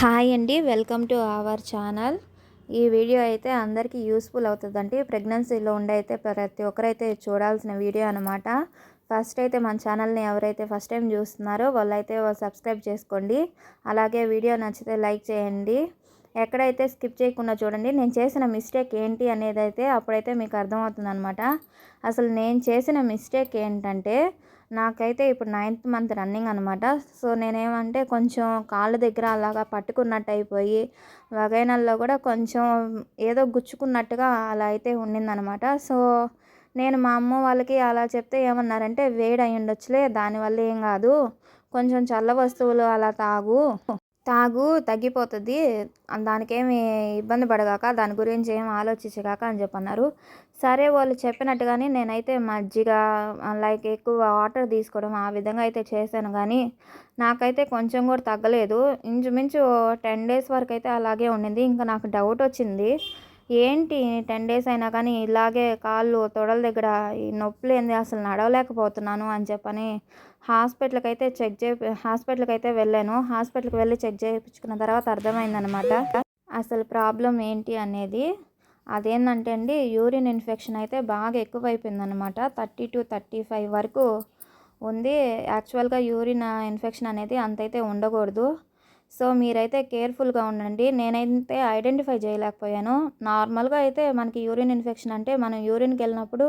Hi అండి welcome to our channel. ఈ video అయితే అందరికీ యూస్ఫుల్ అవుతుందండి. ప్రెగ్నెన్సీలో ఉండైతే ప్రతి ఒక్కరైతే చూడాల్సిన వీడియో అనమాట ఫస్ట్ అయితే మన ఛానల్ని ఎవరైతే ఫస్ట్ టైం చూస్తున్నారో వాళ్ళైతే సబ్స్క్రైబ్ చేసుకోండి. అలాగే వీడియో నచ్చితే లైక్ చేయండి. ఎక్కడైతే స్కిప్ చేయకుండా చూడండి నేను చేసిన మిస్టేక్ ఏంటి అనేది అయితే అప్పుడైతే మీకు అర్థమవుతుంది అనమాట అసలు నేను చేసిన మిస్టేక్ ఏంటంటే నాకైతే ఇప్పుడు నైన్త్ మంత్ రన్నింగ్ అనమాట సో నేనేమంటే కొంచెం కాళ్ళ దగ్గర అలాగా పట్టుకున్నట్టు అయిపోయి వగైనల్లో కూడా కొంచెం ఏదో గుచ్చుకున్నట్టుగా అలా అయితే ఉండిందనమాట సో నేను మా అమ్మ వాళ్ళకి అలా చెప్తే ఏమన్నారంటే వేడి అయి ఉండొచ్చులే దానివల్ల ఏం కాదు. కొంచెం చల్ల వస్తువులు అలా తాగు. తాగు తగ్గిపోతుంది. దానికేమి ఇబ్బంది పడగాక దాని గురించి ఏం ఆలోచించగాక అని చెప్పన్నారు. సరే వాళ్ళు చెప్పినట్టుగానే నేనైతే మజ్జిగ లైక్ ఎక్కువ వాటర్ తీసుకోవడం ఆ విధంగా అయితే చేశాను. కానీ నాకైతే కొంచెం కూడా తగ్గలేదు. ఇంచుమించు టెన్ డేస్ వరకు అయితే అలాగే ఉండింది. ఇంకా నాకు డౌట్ వచ్చింది. ఏంటి? టెన్ డేస్ అయినా కానీ ఇలాగే కాళ్ళు తొడల దగ్గర ఈ నొప్పులు ఏంది? అసలు నడవలేకపోతున్నాను అని చెప్పని హాస్పిటల్కి అయితే చెక్ చే హాస్పిటల్కి అయితే వెళ్ళాను. హాస్పిటల్కి వెళ్ళి చెక్ చేయించుకున్న తర్వాత అర్థమైందనమాట. అసలు ప్రాబ్లం ఏంటి అనేది. అదేంటంటే అండి యూరిన్ ఇన్ఫెక్షన్ అయితే బాగా ఎక్కువైపోయిందనమాట. థర్టీ టు థర్టీ ఫైవ్ వరకు ఉంది. యాక్చువల్గా యూరిన్ ఇన్ఫెక్షన్ అనేది అంతైతే ఉండకూడదు. సో మీరైతే కేర్ఫుల్గా ఉండండి. నేనైతే ఐడెంటిఫై చేయలేకపోయాను. నార్మల్గా అయితే మనకి యూరిన్ ఇన్ఫెక్షన్ అంటే మనం యూరిన్కి వెళ్ళినప్పుడు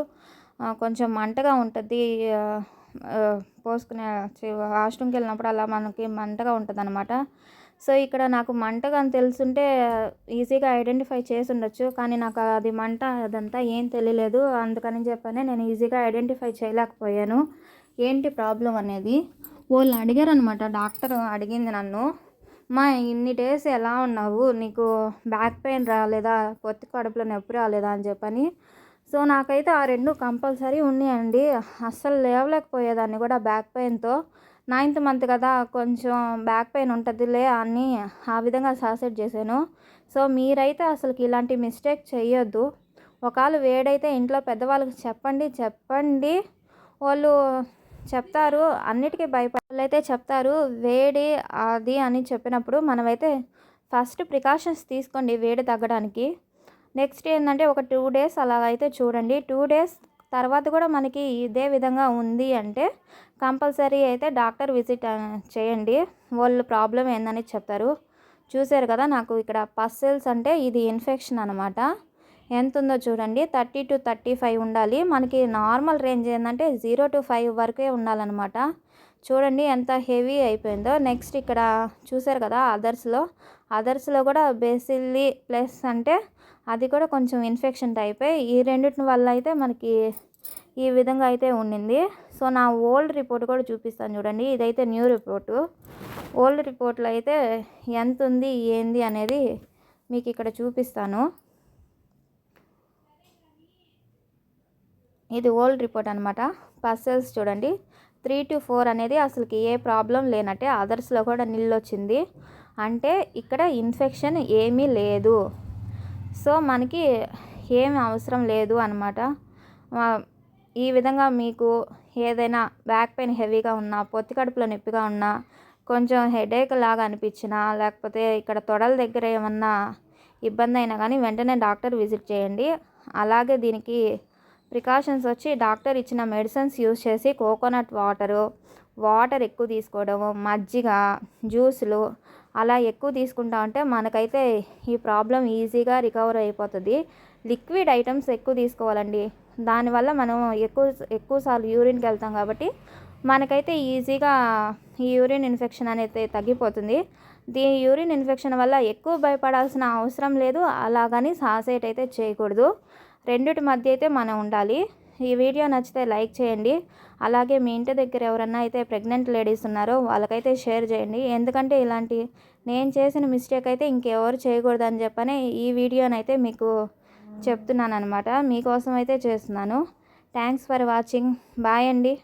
కొంచెం మంటగా ఉంటుంది. పోసుకునే వాష్రూమ్కి వెళ్ళినప్పుడు అలా మనకి మంటగా ఉంటుంది అనమాట సో ఇక్కడ నాకు మంటగా అని తెలుసుంటే ఈజీగా ఐడెంటిఫై చేసి ఉండొచ్చు కానీ నాకు అది మంట అదంతా ఏం తెలియలేదు. అందుకని చెప్పనే నేను ఈజీగా ఐడెంటిఫై చేయలేకపోయాను. ఏంటి ప్రాబ్లం అనేది? వాళ్ళు అడిగారు అనమాట డాక్టర్ అడిగింది నన్ను. మా ఇన్ని డేస్ ఎలా ఉన్నావు? నీకు బ్యాక్ పెయిన్ రాలేదా? పొత్తి కడుపులో నొప్పి రాలేదా? అని చెప్పని. సో నాకైతే ఆ రెండు కంపల్సరీ ఉన్నాయండి. అస్సలు లేవలేకపోయేదాన్ని కూడా బ్యాక్ పెయిన్తో. నైన్త్ మంత్ కదా కొంచెం బ్యాక్ పెయిన్ ఉంటుందిలే అని ఆ విధంగా సాసెట్ చేశాను. సో మీరైతే అసలుకి ఇలాంటి మిస్టేక్ చేయొద్దు ఒకవేళ వేడైతే ఇంట్లో పెద్దవాళ్ళకి చెప్పండి చెప్పండి. వాళ్ళు చెప్తారు. అన్నిటికీ భయపడాలైతే చెప్తారు. వేడి అది అని చెప్పినప్పుడు మనమైతే ఫస్ట్ ప్రికాషన్స్ తీసుకోండి వేడి తగ్గడానికి. నెక్స్ట్ ఏంటంటే ఒక టూ డేస్ అలాగైతే చూడండి. టూ డేస్ తర్వాత కూడా మనకి ఇదే విధంగా ఉంది అంటే కంపల్సరీ అయితే డాక్టర్ విజిట్ చేయండి. వాళ్ళు ప్రాబ్లం ఏందని చెప్తారు. చూసారు కదా నాకు ఇక్కడ పస్సెల్స్ అంటే ఇది ఇన్ఫెక్షన్ అనమాట ఎంత ఉందో చూడండి. థర్టీ టు థర్టీ ఫైవ్ ఉండాలి. మనకి నార్మల్ రేంజ్ ఏంటంటే జీరో టు ఫైవ్ వరకే ఉండాలన్నమాట. చూడండి ఎంత హెవీ అయిపోయిందో. నెక్స్ట్ ఇక్కడ చూసారు కదా అదర్స్లో అదర్స్లో కూడా బేసిల్లీ ప్లస్ అంటే అది కూడా కొంచెం ఇన్ఫెక్షన్ టైప్. ఈ రెండింటి వల్ల అయితే మనకి ఈ విధంగా అయితే ఉండింది. సో నా ఓల్డ్ రిపోర్ట్ కూడా చూపిస్తాను చూడండి. ఇదైతే న్యూ రిపోర్టు. ఓల్డ్ రిపోర్ట్లో అయితే ఎంత ఉంది ఏంది అనేది మీకు ఇక్కడ చూపిస్తాను. ఇది ఓల్డ్ రిపోర్ట్ అనమాట పర్సెల్స్ చూడండి. త్రీ టు ఫోర్ అనేది అసలుకి ఏ ప్రాబ్లం లేనట్టే అదర్స్లో కూడా నీళ్ళు వచ్చింది అంటే ఇక్కడ ఇన్ఫెక్షన్ ఏమీ లేదు. సో మనకి ఏమి అవసరం లేదు అనమాట ఈ విధంగా మీకు ఏదైనా బ్యాక్ పెయిన్ హెవీగా ఉన్నా పొత్తి కడుపులో నొప్పిగా ఉన్నా కొంచెం హెడేక్ లాగా అనిపించినా లేకపోతే ఇక్కడ తొడల దగ్గర ఏమన్నా ఇబ్బంది అయినా కానీ వెంటనే డాక్టర్ విజిట్ చేయండి. అలాగే దీనికి ప్రికాషన్స్ వచ్చి డాక్టర్ ఇచ్చిన మెడిసిన్స్ యూస్ చేసి కోకోనట్ వాటరు వాటర్ ఎక్కువ తీసుకోవడము మజ్జిగ జ్యూసులు అలా ఎక్కువ తీసుకుంటా ఉంటే మనకైతే ఈ ప్రాబ్లం ఈజీగా రికవర్ అయిపోతుంది. లిక్విడ్ ఐటమ్స్ ఎక్కువ తీసుకోవాలండి. దానివల్ల మనం ఎక్కువ ఎక్కువసార్లు యూరిన్కి వెళ్తాం కాబట్టి మనకైతే ఈజీగా ఈ యూరిన్ ఇన్ఫెక్షన్ అనేది తగ్గిపోతుంది. దీ యూరిన్ ఇన్ఫెక్షన్ వల్ల ఎక్కువ భయపడాల్సిన అవసరం లేదు. అలాగని సాసేట్ అయితే చేయకూడదు. రెండిటి మధ్య అయితే మనం ఉండాలి. ఈ వీడియో నచ్చితే లైక్ చేయండి. అలాగే మీ ఇంటి దగ్గర ఎవరన్నా అయితే ప్రెగ్నెంట్ లేడీస్ ఉన్నారో వాళ్ళకైతే షేర్ చేయండి. ఎందుకంటే ఇలాంటి నేను చేసిన మిస్టేక్ అయితే ఇంకెవరు చేయకూడదని చెప్పని ఈ వీడియోనైతే మీకు చెప్తున్నాను అనమాట మీకోసం అయితే చేస్తున్నాను. Thanks for watching. బాయ్ అండి.